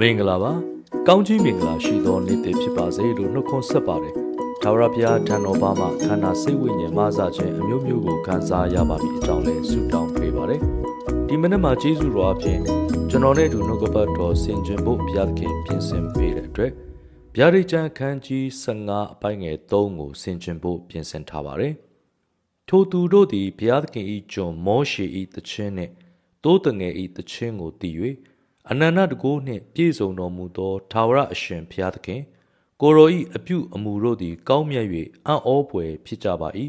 မင်္ဂလာပါကောင်းကြီးမင်္ဂလာရှိသောနေ့တည်ဖြစ်ပါစေလို့နှုတ်ခွန်းဆက်ပါတယ်ဒါဝရဘုရားထံတော်ဘာမှခန္ဓာစိတ်ဝိညာဉ်မဆခြင်းအမျိုးမျိုးကိုခံစားရပါမည်အကြောင်းလဲဆုတောင်းပေးပါတယ်ဒီမနေ့မှာကျေးဇူးတော်အဖြစ်ကျွန်တော်နဲ့အတူနှုတ်ကပတ်တော်ဆင်ခြင်ဖို့ဘုရားသခင်ပြင်ဆင်ပေးတဲ့အတွက်ဗျာဒိတ်ကျမ်းခန်းကြီး15အပိုင်းငယ်3ကိုဆင်ခြင်ဖို့ပြင်ဆင်ထားပါတယ်ထိုသူတို့သည်ဘုရားသခင်၏ကျွန်မောရှေ၏တခြင်းနှင့်တိုးတငယ်၏တခြင်းကိုတည်၍ အနန္တတကိုးနှင့်ပြည့်စုံတော်မူသောထာဝရအရှင်ဘုရားသခင် ကိုရောဤအပြုအမူတို့သည် ကောင်းမြတ်၍အံ့ဩဖွယ်ဖြစ်ကြပါ၏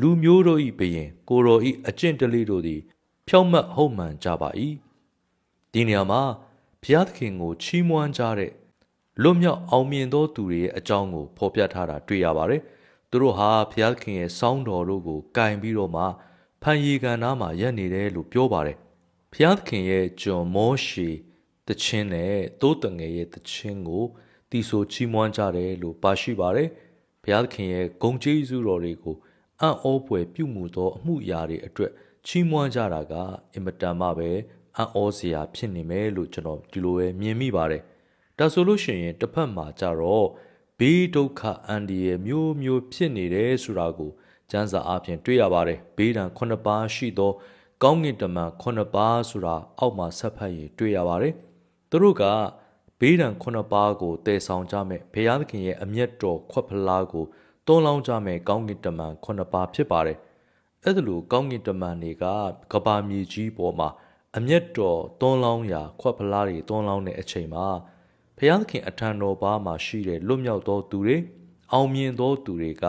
လူမျိုးတို့၏ဘယင်ကိုရောဤအကျင့်တလေးတို့သည် ဖြောင့်မတ်ဟုတ်မှန်ကြပါ၏ဒီနေရာမှာဘုရားသခင်ကို ချီးမွမ်းကြတဲ့လွတ်မြောက်အောင်မြင်သောသူတွေရဲ့အကြောင်းကိုဖော်ပြထားတာတွေ့ရပါတယ်သူတို့ဟာဘုရားသခင်ရဲ့စောင်းတော်တို့ကိုကင်ပြီးတော့မှဖန်ရီကန်နားမှာရက်နေတယ်လို့ပြောပါတယ်ဘုရားသခင်ရဲ့ကျွန်မောရှေ တခြင်းနဲ့တိုးတငယ်ရဲ့တခြင်းကိုတီဆိုချီးမွမ်းကြတယ်လို့ပါရှိပါတယ်ဘုရားသခင်ရဲ့ဂုဏ်ကျေးဇူးတော်တွေကိုအံ့ဩဖွယ်ပြုမှုသောအမှုရာတွေအတွက်ချီးမွမ်းကြတာကအင်မတန်မှပဲအံ့ဩစရာဖြစ်နေမယ်လို့ကျွန်တော်ဒီလိုပဲမြင်မိပါတယ်ဒါဆိုလို့ရှိရင်တစ်ဖက်မှာကြတော့ဘေးဒုက္ခအန္တရာယ်မျိုးမျိုးဖြစ်နေတယ်ဆိုတာကိုကျမ်းစာအပြင်တွေ့ရပါတယ်ဘေးဒဏ်9ပါးရှိသောကောင်းကင်တမန်9ပါးဆိုတာအောက်မှာဆက်ဖတ်ရင်တွေ့ရပါတယ် သူတို့ကဘေးဒဏ်9ပါးကိုတည်ဆောင်ကြမယ်ဘုရားသခင်ရဲ့အမျက်တော်ခွက်ဖလားကိုတွန်းလောင်းကြမယ်ကောင်းကင်တမန်9ပါးဖြစ်ပါတယ်အဲ့ဒါလိုကောင်းကင်တမန်တွေကကဘာမြေကြီးပေါ်မှာအမျက်တော်တွန်းလောင်းရာခွက်ဖလားတွေတွန်းလောင်းတဲ့အချိန်မှာဘုရားသခင်အထံတော်ဘာမှာရှိတဲ့လွတ်မြောက်သောသူတွေအောင်မြင်သောသူတွေက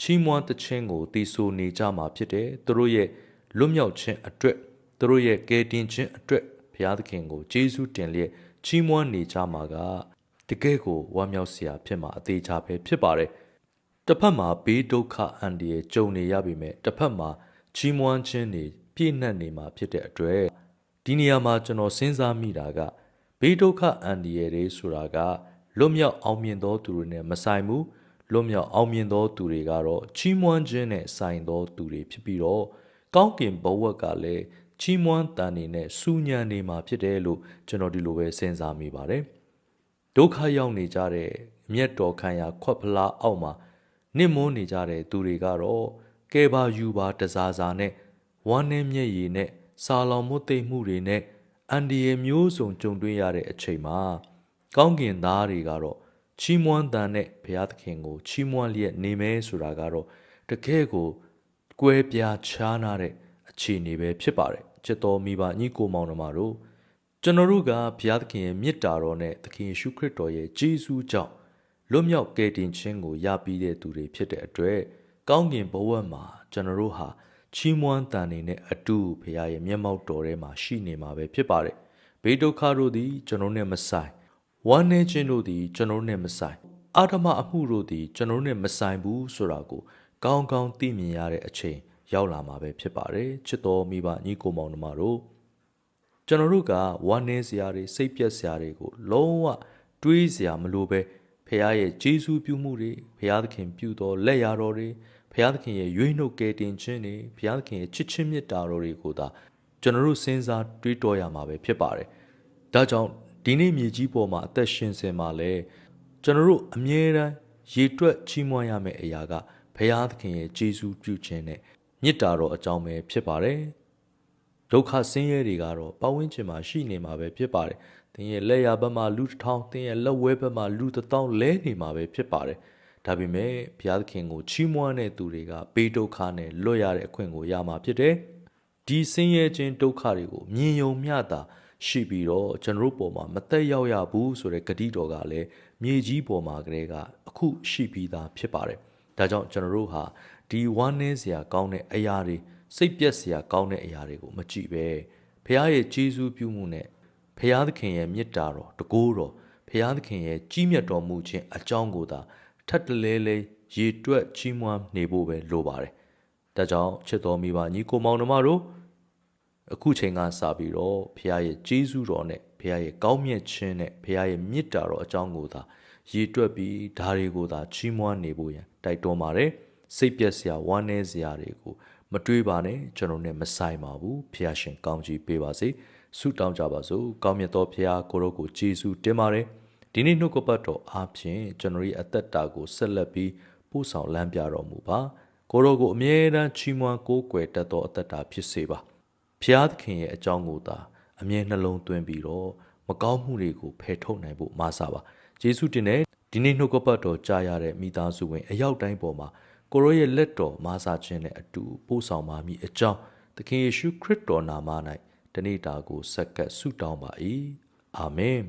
ချီးမွမ်းသခြင်းကိုတည်ဆိုနေကြမှာဖြစ်တယ်သူတို့ရဲ့လွတ်မြောက်ခြင်းအတွက်သူတို့ရဲ့ကယ်တင်ခြင်းအတွက် ဘုရားသခင်ကိုကျေးဇူးတင်လျက်ချီးမွမ်းနေကြမှာကတကယ်ကိုဝမ်းမြောက်စရာဖြစ်မှာအသေးချာပဲဖြစ်ပါတယ်တစ်ဖက်မှာဘေးဒုက္ခအန္တရာယ်ကြုံနေရပြီမဲ့တစ်ဖက်မှာချီးမွမ်းခြင်းတွေပြည့်နှက်နေမှာဖြစ်တဲ့အတွက်ဒီနေရာမှာကျွန်တော်စဉ်းစားမိတာကဘေးဒုက္ခအန္တရာယ်တွေဆိုတာကလွတ်မြောက်အောင်မြင်သောသူတွေနဲ့မဆိုင်ဘူးလွတ်မြောက်အောင်မြင်သောသူတွေကတော့ချီးမွမ်းခြင်းနဲ့ဆိုင်သောသူတွေဖြစ်ပြီးတော့ကောင်းကင်ဘဝကလည်း ချီးမွမ်းတန်နေနဲ့စူးညံနေမှာဖြစ်တယ်လို့ကျွန်တော်ဒီလိုပဲစဉ်းစားမိပါတယ်ဒုက္ခရောက်နေကြတဲ့မြတ်တော်ခံရာခွက်ဖလားအောက်မှာနစ်မွန်းနေကြတဲ့သူတွေကတော့ကဲပါယူပါတစားစားနဲ့ဝမ်းနှင်းမျက်ရည်နဲ့စာလောင်မွတ်သိမ့်မှုတွေနဲ့အန်ဒီရမျိုးစုံကြုံတွေ့ရတဲ့အချိန်မှာကောင်းကင်သားတွေကတော့ချီးမွမ်းတန်တဲ့ဘုရားသခင်ကိုချီးမွမ်းလျက်နေမဲဆိုတာကတော့တကယ်ကိုကွဲပြားခြားနာတဲ့ အခြေအနေပဲဖြစ်ပါတယ်ချစ်တော်မိဘညီကိုမောင်နှမတို့ကျွန်တော်တို့ကဘုရားသခင်ရဲ့မေတ္တာတော်နဲ့သခင်ယေရှုခရစ်တော်ရဲ့ဂျေဇူးကြောင့်လွတ်မြောက်ကယ်တင်ခြင်းကိုရပြီးတဲ့သူတွေဖြစ်တဲ့အတွက်ကောင်းကင်ဘဝမှာကျွန်တော်တို့ဟာချီးမွမ်းတန်နေတဲ့အတူဘုရားရဲ့မျက်မှောက်တော်ထဲမှာရှိနေမှာပဲဖြစ်ပါတယ်ဘေးဒုက္ခတို့သည်ကျွန်တော်နဲ့မဆိုင်ဝမ်းနည်းခြင်းတို့သည်ကျွန်တော်နဲ့မဆိုင်အာဓမအမှုတို့သည်ကျွန်တော်နဲ့မဆိုင်ဘူးဆိုတာကိုကောင်းကောင်းသိမြင်ရတဲ့အချိန် ရောက်လာမှာပဲဖြစ်ပါတယ်ချစ်တော်မိဘညီကိုမောင်နှမတို့ကျွန်တော်တို့ကဝမ်းနည်းစရာတွေစိတ်ပြက်စရာတွေကိုလုံးဝတွေးစရာမလိုပဲဖခင်ရဲ့ဂျေဇူးပြုမှုတွေဖခင်သခင်ပြုတော်လက်ရာတော်တွေဖခင်သခင်ရဲ့ရွေးနှုတ်ကယ်တင်ခြင်းတွေဖခင်သခင်ရဲ့ချစ်ချင်းမြတ်တာတော်တွေကိုသာကျွန်တော်တို့စဉ်းစားတွေးတောရမှာပဲဖြစ်ပါတယ်ဒါကြောင့်ဒီနေ့မြေကြီးပေါ်မှာအသက်ရှင်စင်မှာလဲကျွန်တော်တို့အမြဲတမ်းရေတွက်ချီးမွမ်းရမယ့်အရာကဘုရားသခင်ရဲ့ဂျေဇူးပြုခြင်းနဲ့ မြစ်တာတော်အကြောင်းပဲဖြစ်ပါတယ်ဒုက္ခဆင်းရဲတွေကတော့ပတ်ဝန်းကျင်မှာရှိနေမှာပဲဖြစ်ပါတယ်သင်ရဲ့လက်ရဘက်မှာလူတစ်ထောင်သင်ရဲ့လက်ဝဲဘက်မှာလူတစ်သောင်းလဲနေမှာပဲဖြစ်ပါတယ်ဒါပေမဲ့ဘုရားသခင်ကိုချီးမွမ်းတဲ့သူတွေကဘေးဒုက္ခနဲ့လွတ်ရတဲ့အခွင့်ကိုရမှာဖြစ်တယ်ဒီဆင်းရဲခြင်းဒုက္ခတွေကိုမြင်ယုံမျှတာရှိပြီးတော့ကျွန်တော်တို့ပေါ်မှာမသက်ရောက်ရဘူးဆိုတဲ့ဂတိတော်ကလည်းမြေကြီးပေါ်မှာကလေးကအခုရှိပြီးသားဖြစ်ပါတယ် ဒါကြောင့်ကျွန်တော်တို့ဟာဒီဝမ်းနည်းစရာကောင်းတဲ့အရာတွေစိတ်ပြက်စရာကောင်းတဲ့အရာတွေကိုမကြည့်ပဲဖခင်ရဲ့ကျေးဇူးပြုမှုနဲ့ဖခင်သခင်ရဲ့မေတ္တာတော်တကိုးတော်ဖခင်သခင်ရဲ့ကြီးမြတ်တော်မူခြင်းအကြောင်းကိုသာထပ်တလဲလဲရေတွက်ချီးမွမ်းနေဖို့ပဲလိုပါတယ်ဒါကြောင့်ချစ်တော်မိဘညီကိုမောင်နှမတို့အခုချိန်ကစပြီးတော့ဖခင်ရဲ့ကျေးဇူးတော်နဲ့ဖခင်ရဲ့ကောင်းမြတ်ခြင်းနဲ့ဖခင်ရဲ့မေတ္တာတော်အကြောင်းကိုသာ ရေတွက်ပြီးဓာတွေကိုသာချီးမွမ်းနေဖို့ရန်တိုက်တွန်းပါတယ်စိတ်ပြက်စရာဝမ်းနည်းစရာတွေကိုမတွေးပါနဲ့ကျွန်တော်နဲ့မဆိုင်ပါဘူးဖះရှင်ကောင်းကြီးပေးပါစေဆုတောင်းကြပါစို့ကောင်းမြတ်သောဖခင်ကိုရောကိုယေရှုတင်ပါတယ်ဒီနေ့နှုတ်ကပတ်တော်အားဖြင့်ကျွန်တော်ရဲ့အသက်တာကိုဆက်လက်ပြီးပို့ဆောင်လမ်းပြတော်မူပါကိုရောကိုအမြဲတမ်းချီးမွမ်းကိုးကွယ်တတ်သောအသက်တာဖြစ်စေပါဖခင်သခင်ရဲ့အကြောင်းကိုသာအမြဲနှလုံးသွင်းပြီးတော့မကောင်းမှုတွေကိုဖယ်ထုတ်နိုင်ဖို့မဆာပါ ယေရှုတင်တဲ့ဒီနေ့နှုတ်ကပတ်တော်ကြားရတဲ့မိသားစုဝင်အရောက်တိုင်းပေါ်မှာကိုရောရဲ့လက်တော်မဆာခြင်းနဲ့အတူပို့ဆောင်ပါမည်အကြောင်းသခင်ယေရှုခရစ်တော်နာမ၌တနေ့တာကိုဆက်ကပ်ဆုတောင်းပါ၏အာမင်